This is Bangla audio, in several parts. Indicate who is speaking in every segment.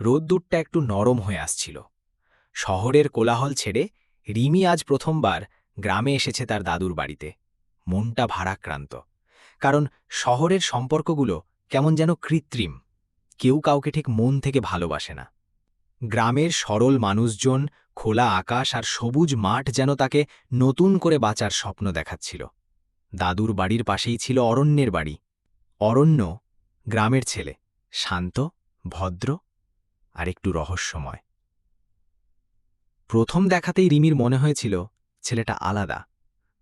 Speaker 1: রোদ্দুরটা একটু নরম হয়ে আসছিল। শহরের কোলাহল ছেড়ে রিমি আজ প্রথমবার গ্রামে এসেছে তার দাদুর বাড়িতে। মনটা ভারাক্রান্ত। কারণ শহরের সম্পর্কগুলো কেমন যেন কৃত্রিম। কেউ কাউকে ঠিক মন থেকে ভালোবাসে না। গ্রামের সরল মানুষজন, খোলা আকাশ আর সবুজ মাঠ যেন তাকে নতুন করে বাঁচার স্বপ্ন দেখাচ্ছিল। দাদুর বাড়ির পাশেই ছিল অরণ্যের বাড়ি। অরণ্য, গ্রামের ছেলে, শান্ত, ভদ্র আর একটু রহস্যময়। প্রথম দেখাতেই রিমির মনে হয়েছিল ছেলেটা আলাদা,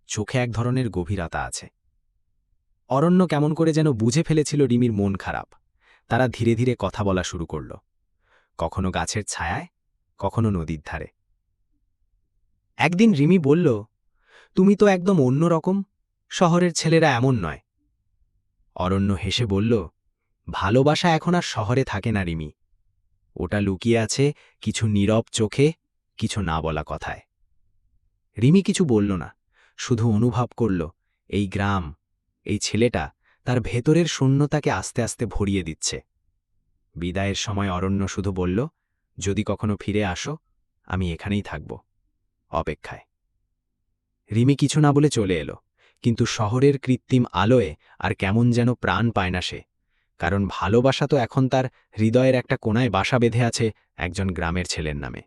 Speaker 1: চোখে এক ধরনের গভীরতা আছে। অরণ্য কেমন করে যেন বুঝে ফেলেছিল রিমির মন খারাপ, তারা ধীরে ধীরে কথা বলা শুরু করল। কখনো গাছের ছায়ায়, কখনো নদীর ধারে। একদিন রিমি বলল, তুমি তো একদম অন্যরকম, শহরের ছেলেরা এমন নয়। অরণ্য হেসে বলল, ভালোবাসা এখন আর শহরে থাকে না রিমি। ওটা লুকিয়ে আছে, কিছু নীরব চোখে, কিছু না বলা কথায়। রিমি কিছু বলল না, শুধু অনুভব করল, এই গ্রাম, এই ছেলেটা তার ভেতরের শূন্যতাকে আস্তে আস্তে ভরিয়ে দিচ্ছে। বিদায়ের সময় অরণ্য শুধু বলল, যদি কখনো ফিরে আসো, আমি এখানেই থাকব। অপেক্ষায়। রিমি কিছু না বলে চলে এলো, কিন্তু শহরের কৃত্রিম আলোয় আর কেমন যেন প্রাণ পায় না সে। কারণ ভালোবাসা তো এখন তার হৃদয়ের একটা কোনায় বাসা বেঁধে আছে একজন গ্রামের ছেলের নামে।